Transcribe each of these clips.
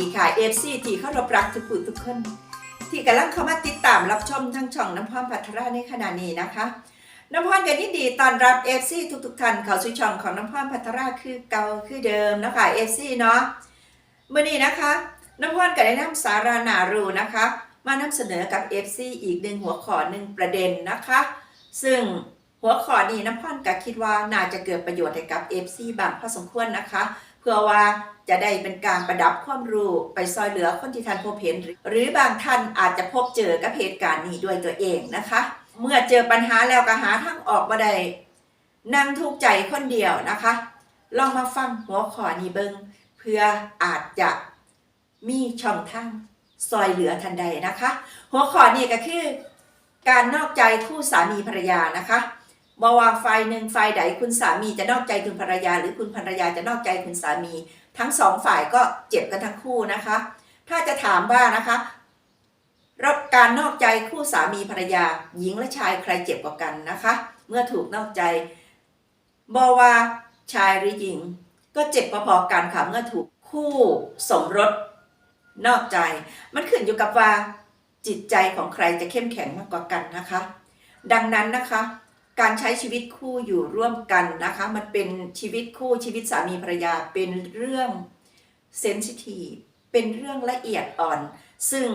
ดีค่ะเอฟซีที่เข้ารบรักทุกผู้ทุกคน ที่กำลังเข้ามาติดตามรับชมทั้งช่องน้ำพรพัทราในขณะนี้นะคะน้ำพรกันยินดีตอนรับเอฟซีทุกๆท่านเข้าสู่ช่องของน้ำพรพัทราคือเก่าคือเดิมนะคะเอฟซีเนาะเมื่อนี้นะคะน้ำพรก็ได้นำสารานารูนะคะ มานำเสนอกับ FC อีกหนึ่งหัวข้อหนึ่งประเด็นนะคะ ซึ่งหัวข้อนี้น้ำพรก็คิดว่าน่าจะเกิดประโยชน์ให้กับ FC บางพอสมควรนะคะ เพื่อว่าจะได้เป็นการประดับความรู้ไปซอยเหลือคนที่ท่านพบเห็น หรือบางท่านอาจจะพบเจอกับเหตุการณ์นี้ด้วยตัวเองนะคะ เมื่อเจอปัญหาแล้วก็หาทางออกมาได้นั่งทุกข์ใจคนเดียวนะคะ ลองมาฟังหัวข้อนี้เบิงเพื่ออาจจะมีช่องทางซอยเหลือทันใดนะคะ หัวข้อนี้ก็คือ การนอกใจคู่สามีภรรยานะคะ บว่าฝ่ายหนึ่งฝ่ายใดคุณสามีจะนอกใจคุณภรรยา หรือคุณภรรยาจะนอกใจคุณสามี ทั้งสองฝ่ายก็เจ็บกันทั้งคู่นะคะ ถ้าจะถามว่านะคะรับการนอกใจคู่สามีภรรยา หญิงและชายใครเจ็บกว่ากันนะคะ เมื่อถูกนอกใจบอว่าชายหรือหญิง ก็เจ็บพอๆกันค่ะเมื่อถูกคู่สมรสนอกใจ มันขึ้นอยู่กับว่าจิตใจของใครจะเข้มแข็งมากกว่ากันนะคะ ดังนั้นนะคะ การใช้ชีวิตคู่อยู่ร่วมกันนะคะ มันเป็นชีวิตคู่ชีวิตสามีภรรยาเป็นเรื่องเซนซิทีฟเป็นเรื่องละเอียดอ่อน ซึ่ง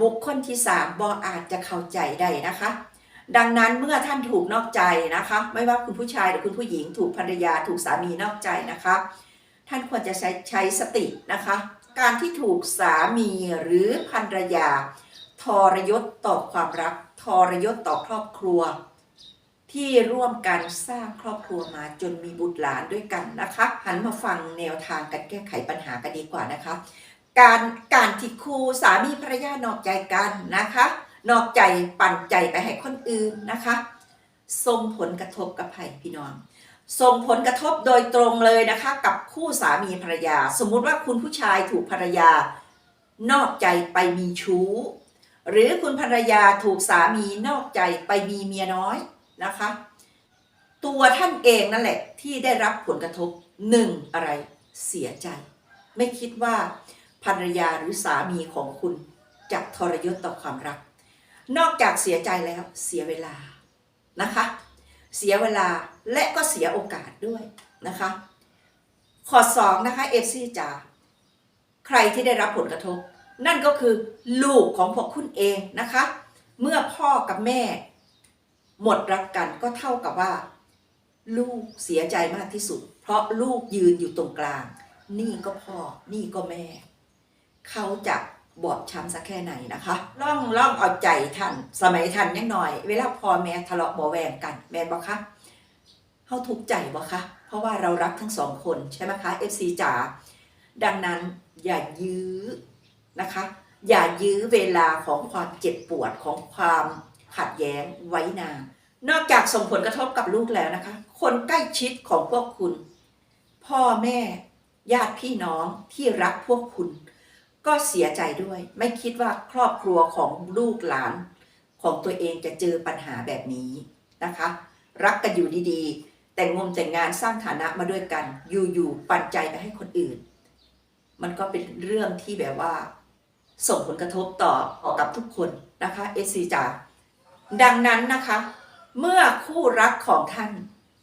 บุคคลที่สามบออาจจะเข้าใจได้นะคะ ดังนั้นเมื่อท่านถูกนอกใจนะคะ ไม่ว่าคุณผู้ชายหรือคุณผู้หญิงถูกภรรยาถูกสามีนอกใจนะคะ ท่านควรจะใช้ใช้สตินะคะ การที่ถูกสามีหรือภรรยา ทรยศต่อความรัก ทรยศต่อครอบครัว ที่ร่วมกันสร้างครอบครัวมาจนมีบุตรหลานด้วยกันนะคะ หันมาฟังแนวทางการแก้ไขปัญหากันดีกว่านะคะ การการที่คู่สามีภรรยานอกใจกันนะคะ นอกใจปั่นใจไปให้คนอื่นนะคะส่งผลกระทบกับไผ่พี่น้องส่งผลกระทบโดยตรงเลยนะคะ กับคู่สามีภรรยา สมมุติว่าคุณผู้ชายถูกภรรยานอกใจไปมีชู้ หรือคุณภรรยาถูกสามีนอกใจไปมีเมียน้อย นะคะ ตัวท่านเองนั่นแหละที่ได้รับผลกระทบหนึ่งอะไรเสียใจ ไม่คิดว่าภรรยาหรือสามีของคุณจะทรยศต่อความรัก นอกจากเสียใจแล้วเสียเวลานะคะ เสียเวลาและก็เสียโอกาสด้วยนะคะ ข้อสองนะคะเอฟซีจ๋าใครที่ได้รับผลกระทบ นั่นก็คือลูกของพวกคุณเองนะคะ เมื่อพ่อกับแม่ หมดรักกันก็เท่ากับว่า ลูกเสียใจมากที่สุด เพราะลูกยืนอยู่ตรงกลาง นี่ก็พ่อ นี่ก็แม่ เขาจะบอบช้ำสักแค่ไหนนะคะล่องล่องเอาใจท่านสมัยท่านยังหน่อย เวลาพ่อแม่ทะเลาะเบาแวงกัน แม่บอกคะเขาทุกใจบ่คะเพราะว่าเรารักทั้งสองคนใช่ไหมคะ FC จ๋าดังนั้นอย่ายื้อนะคะ อย่ายื้อเวลาของความเจ็บปวดของความ ขัดแย้งไว้นานนอกจากส่งผลกระทบกับลูกแล้วนะคะ คนใกล้ชิดของพวกคุณ พ่อแม่ญาติพี่น้องที่รักพวกคุณ ก็เสียใจด้วย ไม่คิดว่าครอบครัวของลูกหลาน ของตัวเองจะเจอปัญหาแบบนี้นะคะ รักกันอยู่ดีๆ แต่งงมแต่งงานสร้างฐานะมาด้วยกัน อยู่ๆปันใจไปให้คนอื่น มันก็เป็นเรื่องที่แบบว่า ส่งผลกระทบต่อกับทุกคนนะคะเอซีจ๋า ดังนั้นนะคะ เมื่อคู่รักของท่าน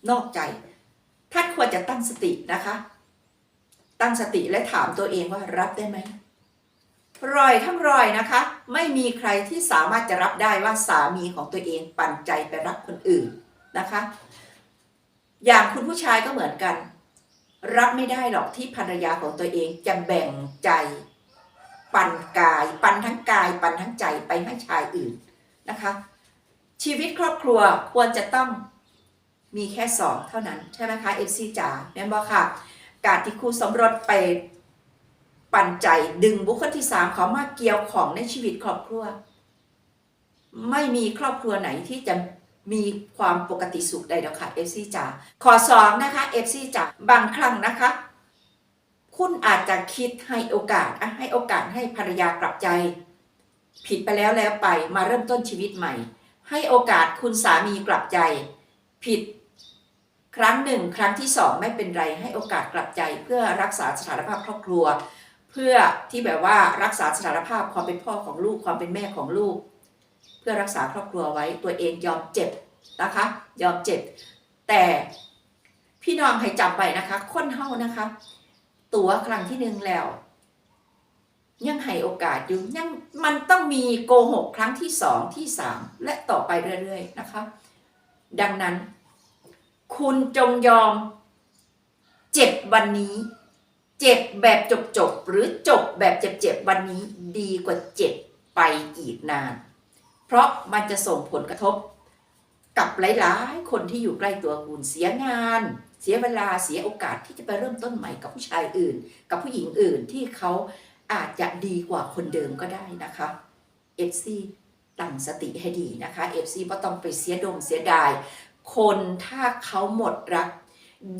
นอกใจ ท่านควรจะตั้งสตินะคะ ตั้งสติและถามตัวเองว่ารับได้ไหมรอยทั้งรอยนะคะ ไม่มีใครที่สามารถจะรับได้ว่าสามีของตัวเองปั่นใจไปรักคนอื่นนะคะ อย่างคุณผู้ชายก็เหมือนกัน รับไม่ได้หรอกที่ภรรยาของตัวเองจะแบ่งใจ ปั่นกาย ปั่นทั้งกาย ปั่นทั้งใจไปให้ชายอื่นนะคะ ชีวิตครอบครัวควรจะต้องมีแค่สองเท่านั้น ใช่ไหมคะเอฟซีจ๋าแม่บอกค่ะ การที่ครูสมรสไปปั่นใจดึงบุคคลที่สามเขามาเกี่ยวของในชีวิตครอบครัว ไม่มีครอบครัวไหนที่จะมีความปกติสุขใดหรอกค่ะเอฟซีจ๋าขอสองนะคะเอฟซีจ๋าบางครั้งนะคะ คุณอาจจะคิดให้โอกาสให้โอกาสให้ภรรยากลับใจ ผิดไปแล้วแล้วไปมาเริ่มต้นชีวิตใหม่ ให้โอกาสคุณสามีกลับใจ ผิด ครั้งหนึ่ง ครั้งที่สองไม่เป็นไรให้โอกาสกลับใจ เพื่อรักษาสถานภาพครอบครัว เพื่อที่แบบว่ารักษาสถานภาพความเป็นพ่อของลูกความเป็นแม่ของลูก เพื่อรักษาครอบครัวไว้ตัวเองยอมเจ็บนะคะ ยอมเจ็บ แต่พี่น้องให้จำไปนะคะ คนเฮานะคะ ตัวครั้งที่หนึ่งแล้ว ยังให้โอกาสอยู่ยังมันต้องมีโกหกครั้งที่สองที่สามและต่อไปเรื่อยๆนะคะ ดังนั้น คุณจงยอม เจ็บวันนี้ เจ็บแบบจบๆหรือจบแบบเจ็บๆวันนี้ดีกว่าเจ็บไปอีกนาน เพราะมันจะส่งผลกระทบ กับหลายๆ คนที่อยู่ใกล้ตัวคุณเสียงานเสียเวลาเสียโอกาสที่จะไปเริ่มต้นใหม่กับผู้ชายอื่น กับผู้หญิงอื่นที่เขา อาจจะดีกว่าคนเดิมก็ได้นะคะ FC ตั้งสติให้ดีนะคะ FC ก็ต้องไปเสียดมเสียดาย คนถ้าเขาหมดรัก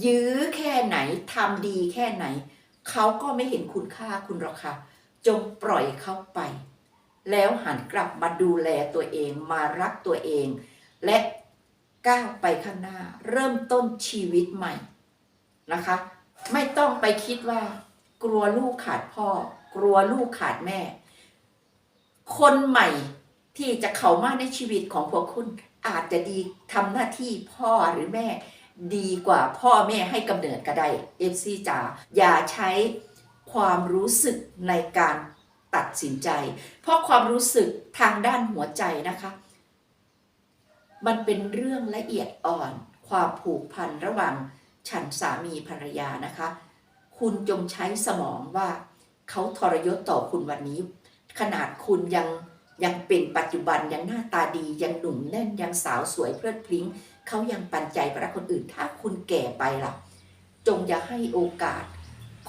ยื้อแค่ไหนทำดีแค่ไหน เขาก็ไม่เห็นคุณค่าคุณหรอกค่ะ จงปล่อยเขาไป แล้วหันกลับมาดูแลตัวเองมารักตัวเอง และก้าวไปข้างหน้า เริ่มต้นชีวิตใหม่นะคะ ไม่ต้องไปคิดว่ากลัวลูกขาดพ่อ กลัวลูกขาดแม่ คนใหม่ที่จะเข้ามาในชีวิตของพวกคุณ อาจจะดีทำหน้าที่พ่อหรือแม่ ดีกว่าพ่อแม่ให้กำเนิดก็ได้เอฟซีจ๋าอย่าใช้ความรู้สึกในการตัดสินใจ เพราะความรู้สึกทางด้านหัวใจนะคะ มันเป็นเรื่องละเอียดอ่อน ความผูกพันระหว่างฉันสามีภรรยานะคะ คุณจงใช้สมองว่า เขาทรยศต่อคุณวันนี้ ขนาดคุณยังยังเป็นปัจจุบันยังหน้าตาดียังหนุ่มแน่นยังสาวสวยเพลิดพลิ้งเขายังปันใจไปรักคนอื่น ถ้าคุณแก่ไปล่ะ จงอย่าให้โอกาส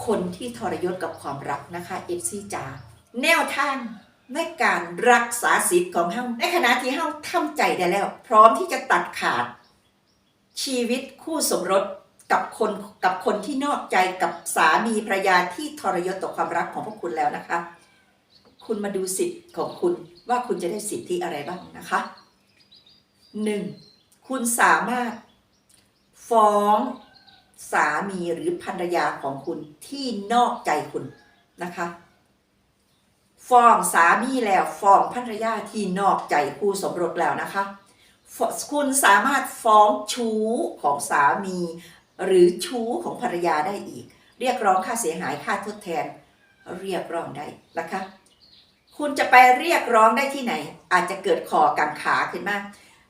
คนที่ทรยศกับความรักนะคะเอฟซีจาแนวทางในการรักษาสิทธิ์ของเฮาในขณะที่เฮาทำใจได้แล้ว พร้อมที่จะตัดขาดชีวิตคู่สมรส กับคนกับคนที่นอกใจกับสามีภรรยาที่ทรยศต่อความรักของพวกคุณแล้วนะคะ คุณมาดูสิทธิ์ของคุณว่าคุณจะได้สิทธิอะไรบ้างนะคะหนึ่งคุณสามารถฟ้องสามีหรือภรรยาของคุณที่นอกใจคุณนะคะฟ้องสามีแล้วฟ้องภรรยาที่นอกใจคู่สมรสแล้วนะคะ คุณสามารถฟ้องชู้ของสามี หรือชู้ของภรรยาได้อีก เรียกร้องค่าเสียหายค่าทดแทน เรียกร้องได้นะคะ คุณจะไปเรียกร้องได้ที่ไหน อาจจะเกิดคอกังขาขึ้นมา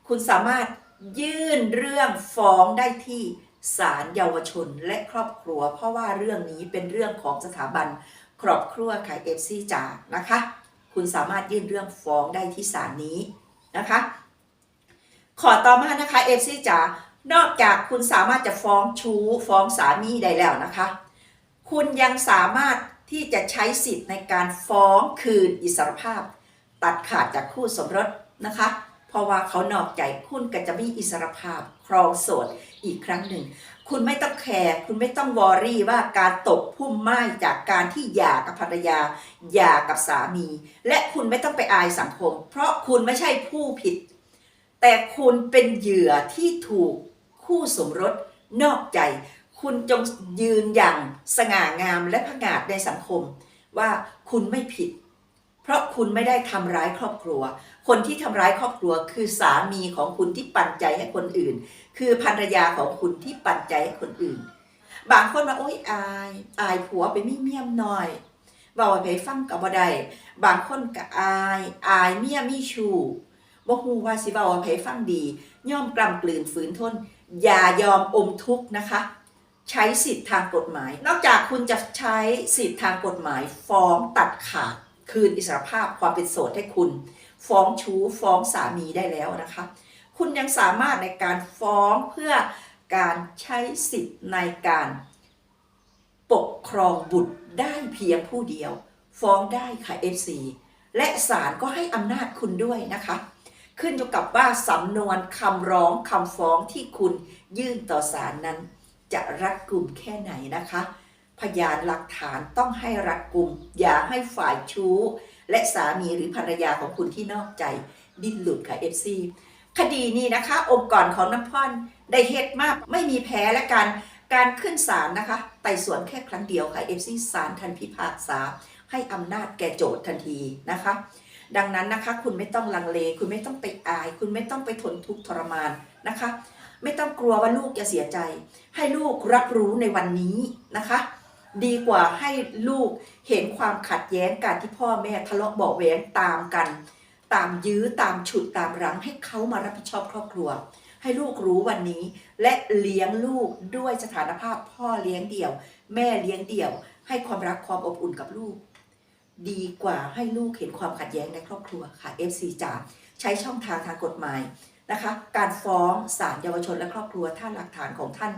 คุณสามารถยื่นเรื่องฟ้องได้ที่ศาลเยาวชนและครอบครัว เพราะว่าเรื่องนี้เป็นเรื่องของสถาบันครอบครัวค่ะเอฟซีจ่านะคะ คุณสามารถยื่นเรื่องฟ้องได้ที่ศาลนี้นะคะ ขอต่อมานะคะเอฟซีจ๋า นอกจากคุณสามารถจะฟ้องชู้ฟ้องสามีได้แล้วนะคะ คุณยังสามารถที่จะใช้สิทธิ์ในการฟ้องคืนอิสรภาพ ตัดขาดจากคู่สมรสนะคะ เพราะว่าเขานอกใจคุณก็จะมีอิสรภาพครองโสดอีกครั้งหนึ่ง คุณไม่ต้องแคร์คุณไม่ต้องวอรี่ว่าการตกพุ่มไม้จากการที่หย่ากับภรรยาหย่ากับสามี และคุณไม่ต้องไปอายสังคม เพราะคุณไม่ใช่ผู้ผิด แต่คุณเป็นเหยื่อที่ถูก คู่สมรสนอกใจ คุณจงยืนอย่างสง่างามและผงาดในสังคม ว่าคุณไม่ผิด เพราะคุณไม่ได้ทำร้ายครอบครัว คนที่ทำร้ายครอบครัว คือสามีของคุณที่ปันใจให้คนอื่น คือภรรยาของคุณที่ปันใจให้คนอื่น บางคนมาโอ๊ยอายอายผัวไปไมีเมียมหน่อยเบาไปฟังกับบ่ได้บางคนก็อายอายเมียมีชูบ่ฮู้ว่าสิเว้าให้ฟังดี ย่อมกล่ำกลืนฝืนทน อย่ายอมอมทุกข์นะคะ ใช้สิทธิทางกฎหมาย นอกจากคุณจะใช้สิทธิทางกฎหมาย ฟ้องตัดขาด คืนอิสรภาพความเป็นโสดให้คุณ ฟ้องชู้ฟ้องสามีได้แล้วนะคะ คุณยังสามารถในการฟ้องเพื่อการใช้สิทธิ์ในการปกครองบุตรได้เพียงผู้เดียว ฟ้องได้ค่ะ FC และศาลก็ให้อำนาจคุณด้วยนะคะ ขึ้นอยู่กับว่าสำนวนคำร้องคำฟ้องที่คุณยื่นต่อศาลนั้น จะรัดกุมแค่ไหนนะคะ พยานหลักฐานต้องให้รัดกุม อย่าให้ฝ่ายชู้ และสามีหรือภรรยาของคุณที่นอกใจ ดิ้นหลุดค่ะ FC คดีนี้นะคะ องค์กรของน้ำพ่อนได้เฮ็ดมากไม่มีแพ้และการการขึ้นศาลนะคะไต่สวนแค่ครั้งเดียวค่ะ FC ศาลทันพิพากษาให้อำนาจแก่โจทย์ทันทีนะคะ ดังนั้นนะคะคุณไม่ต้องลังเล คุณไม่ต้องไปอาย คุณไม่ต้องไปทนทุกข์ทรมานนะคะ ไม่ต้องกลัวว่าลูกจะเสียใจ ให้ลูกรับรู้ในวันนี้นะคะ ดีกว่าให้ลูกเห็นความขัดแย้งการที่พ่อแม่ทะเลาะเบาแหวงตามกัน ตามยื้อตามฉุดตามรั้งให้เขามารับผิดชอบครอบครัว ให้ลูกรู้วันนี้ และเลี้ยงลูกด้วยสถานภาพพ่อเลี้ยงเดี่ยว แม่เลี้ยงเดี่ยว ให้ความรักความอบอุ่นกับลูก ดีกว่าให้ลูกเห็นความขัดแย้งในครอบครัวค่ะ FC จ๋าใช้ช่องทางทางกฎหมายนะคะ การฟ้องศาลเยาวชนและครอบครัวถ้าหลักฐานของท่าน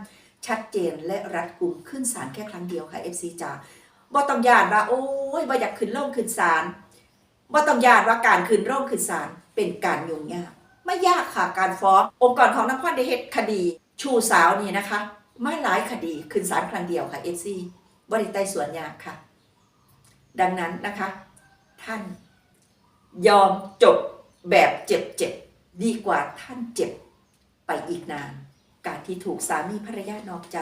ชัดเจนและรัดกุมขึ้นศาลแค่ครั้งเดียวค่ะ FC จ๋าบ่ต้องยานว่าโอ้ยบ่อยากขึ้นโรงขึ้นศาลบ่ต้องยานว่าการขึ้นโรงขึ้นศาลเป็นการยุ่งยากไม่ยากค่ะการฟ้ององค์กรของนักพรได้เฮ็ดคดี ชูสาวนี่นะคะมาหลายคดีขึ้นศาลครั้งเดียวค่ะ FC บริไต่สวนยากค่ะ ดังนั้นนะคะ ท่านยอมจบแบบเจ็บๆดีกว่าท่านเจ็บไปอีกนาน การที่ถูกสามีภรรยานอกใจ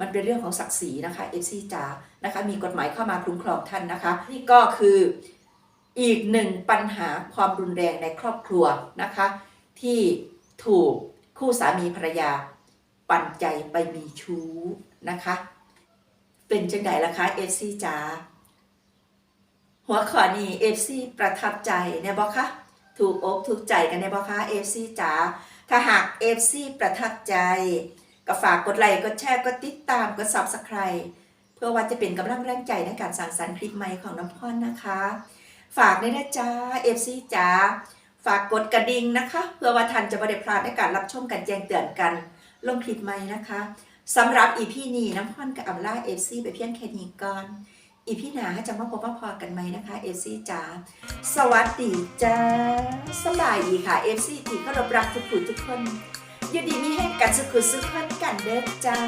มันเป็นเรื่องของศักดิ์ศรีนะคะเอฟซีจ๋านะคะมีกฎหมายเข้ามาคุ้มครองท่านนะคะนี่ก็คืออีกหนึ่งปัญหาความรุนแรงในครอบครัวนะคะ ที่ถูกคู่สามีภรรยา ปั่นใจไปมีชู้นะคะ เป็นจังไดล่ะคะเอฟซีจ๋า หัวข้อนี้ FC ประทับใจแน่บอคะถูกอกถูกใจกันแน่บอคะ FC จ๋าถ้าหาก FC ประทับใจ ก็ฝากกดไลค์กดแชร์กดติดตามกด Subscribe เพื่อว่าจะเป็นกำลังแรงใจในการสร้างสรรค์คลิปใหม่ของน้ำพรนนะคะ ฝากด้วยนะจ๊ะ FC จ๋าฝากกดกระดิ่งนะคะ เพื่อว่าท่านจะไม่ได้พลาดในการรับชมกันแจ้งเตือนกัน ลงคลิปใหม่นะคะสำหรับ EP นี้น้ำพรกับอำลา FC ไปเพียงแค่นี้ก่อน อีพี่หนาจะมาพบมาพอกันไหมนะคะเอฟซีจ๋าสวัสดีจ้าสบายดีค่ะเอฟซีที่เคารพรักทุกผู้ทุกคนยินดีมีให้กันสุขุสุขคนกันเด้อจ้า